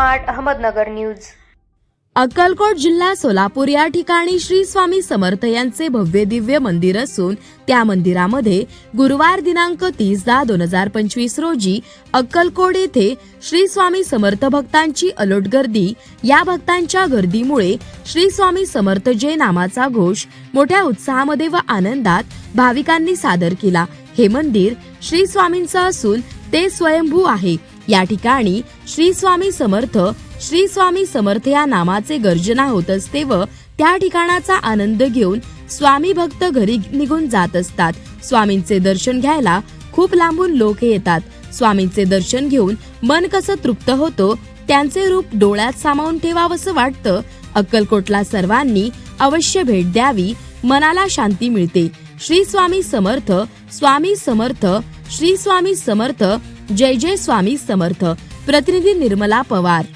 Smart Ahmednagar news. Akkalkot जिल्हा सोलापूर या ठिकाणी श्री स्वामी समर्थ यांचे भव्य दिव्य मंदिर असून त्या मंदिरामध्ये गुरुवार दिनांक तीस दहा दोन हजार पंचवीस रोजी अक्कलकोट येथे श्री स्वामी समर्थ भक्तांची अलोट गर्दी या भक्तांच्या गर्दीमुळे श्री स्वामी समर्थ जय नामाचा घोष मोठ्या उत्साहामध्ये व आनंदात भाविकांनी सादर केला. हे मंदिर श्री स्वामींचं असून ते स्वयंभू आहे. या ठिकाणी श्री स्वामी समर्थ श्री स्वामी समर्थ या नामाचे गर्जना होत असते व त्या ठिकाणाचा आनंद घेऊन स्वामी भक्त घरी निघून जात असतात. स्वामींचे दर्शन घ्यायला खूप लांबून लोक येतात. स्वामींचे दर्शन घेऊन मन कसं तृप्त होतो त्यांचे रूप डोळ्यात सामावून ठेवावंसं वाटतं अक्कलकोटला सर्वांनी अवश्य भेट द्यावी मनाला शांती मिळते. श्री स्वामी समर्थ स्वामी समर्थ श्री स्वामी समर्थ जय जय स्वामी समर्थ. प्रतिनिधी निर्मला पवार.